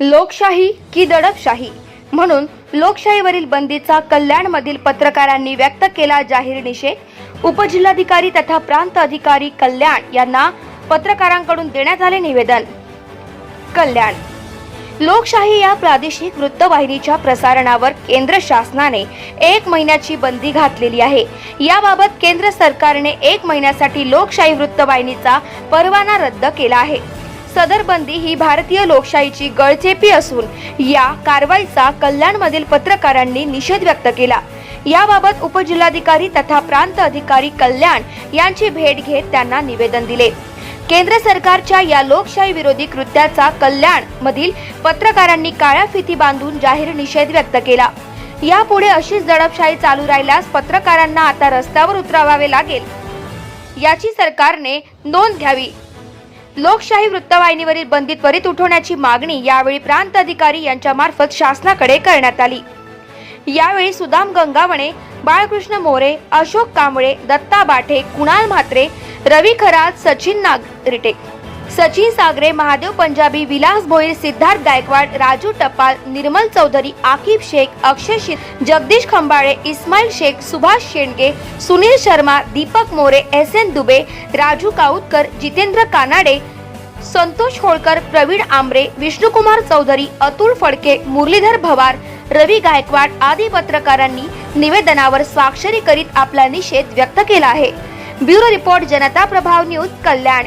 लोकशाही की दडपशाही? म्हणून लोकशाहीवरील बंदीचा कल्याणमधील पत्रकारांनी व्यक्त केला जाहीर निषेध. उपजिल्हाधिकारी तथा प्रांत अधिकारी कल्याण यांना पत्रकारांकडून देण्यात आले निवेदन. कल्याण. लोकशाही या प्रादेशिक वृत्तवाहिनीच्या प्रसारणावर केंद्र शासनाने एक महिन्याची बंदी घातलेली आहे. याबाबत केंद्र सरकारने एक महिन्यासाठी लोकशाही वृत्तवाहिनीचा परवाना रद्द केला आहे. सदर बंदी ही भारतीय लोकशाहीची गळचेपी असून या कारवाईचा कल्याणमधील पत्रकारांनी निषेध व्यक्त केला. याबाबत उपजिल्हाधिकारी तथा प्रांत अधिकारी कल्याण यांची भेट घेत त्यांना निवेदन दिले. केंद्र सरकारच्या या लोकशाही विरोधी कृत्याचा कल्याण मधील पत्रकारांनी काळ्या फिती बांधून जाहीर निषेध व्यक्त केला. यापुढे अशीच दडपशाही चालू राहिल्यास पत्रकारांना आता रस्त्यावर उतरावावे लागेल. याची सरकारने नोंद घ्यावी. लोकशाही वृत्तवाहिनीवरील बंदी त्वरित उठवण्याची मागणी यावेळी प्रांत अधिकारी यांच्या मार्फत शासनाकडे करण्यात आली. यावेळी सुदाम गंगावणे बाळकृष्ण मोरे अशोक कांबळे दत्ता बाठे कुणाल म्हात्रे रवी खरात सचिन नागरिटे सचिन सागरे महादेव पंजाबी विलास भोईर सिद्धार्थ गायकवाड राजू टपाल निर्मल चौधरी आकिब शेख अक्षय जगदीश खंबाळे इस्माईल शेख सुभाष शेंडगे सुनील शर्मा दीपक मोरे एस एन दुबे राजू काऊतकर जितेंद्र कानाडे संतोष होळकर प्रवीण आंबरे विष्णुकुमार चौधरी अतुल फडके मुरलीधर भवार रवी गायकवाड आदी पत्रकारांनी निवेदनावर स्वाक्षरी करीत आपला निषेध व्यक्त केला आहे. Bureau report Janata Prabhav news Kalyan.